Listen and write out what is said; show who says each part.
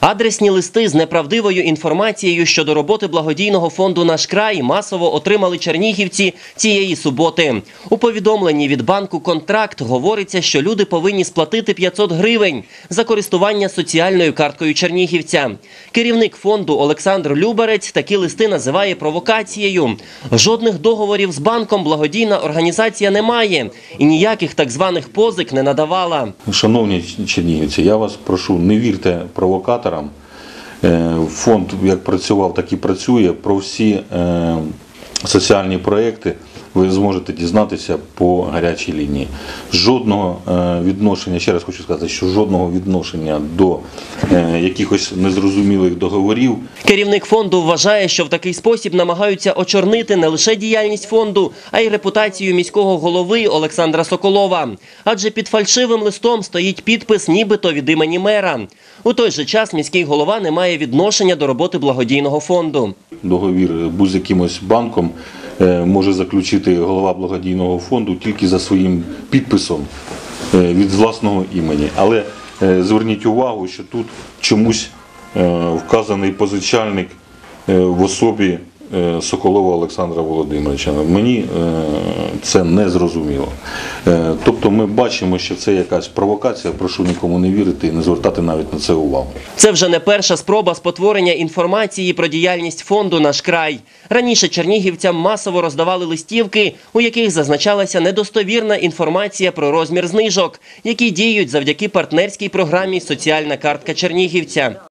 Speaker 1: Адресні листи з неправдивою інформацією щодо роботи благодійного фонду «Наш край» масово отримали чернігівці цієї суботи. У повідомленні від банку «Контракт» говориться, що люди повинні сплатити 500 гривень за користування соціальною карткою чернігівця. Керівник фонду Олександр Любарець такі листи називає провокацією. Жодних договорів з банком благодійна організація не має і ніяких так званих позик не надавала.
Speaker 2: Шановні чернігівці, я вас прошу, не вірте провокаторам. Е, Фонд як працював, так і працює. Про всі е, соціальні проекти ви зможете дізнатися по гарячій лінії. Жодного е, відношення, ще раз хочу сказати, що жодного відношення до е, якихось незрозумілих договорів
Speaker 1: Керівник фонду вважає, що в такий спосіб намагаються очорнити не лише діяльність фонду, а й репутацію міського голови Олександра Соколова. Адже під фальшивим листом стоїть підпис, нібито від імені мера. У той же час міський голова не має відношення до роботи благодійного фонду.
Speaker 2: договір будь-якимось банком е, може заключити голова благодійного фонду тільки за своїм підписом е, від власного імені. Але е, зверніть увагу, що тут чомусь е, вказаний позичальник е, в особі е, Соколова Олександра Володимировича. Мені е, це не зрозуміло. Е, Тобто ми бачимо, що це якась провокація. Прошу нікому не вірити і не звертати навіть на це увагу.
Speaker 1: Це вже не перша спроба спотворення інформації про діяльність фонду «Наш край». Раніше чернігівцям масово роздавали листівки, у яких зазначалася недостовірна інформація про розмір знижок, які діють завдяки партнерській програмі Соціальна картка чернігівця.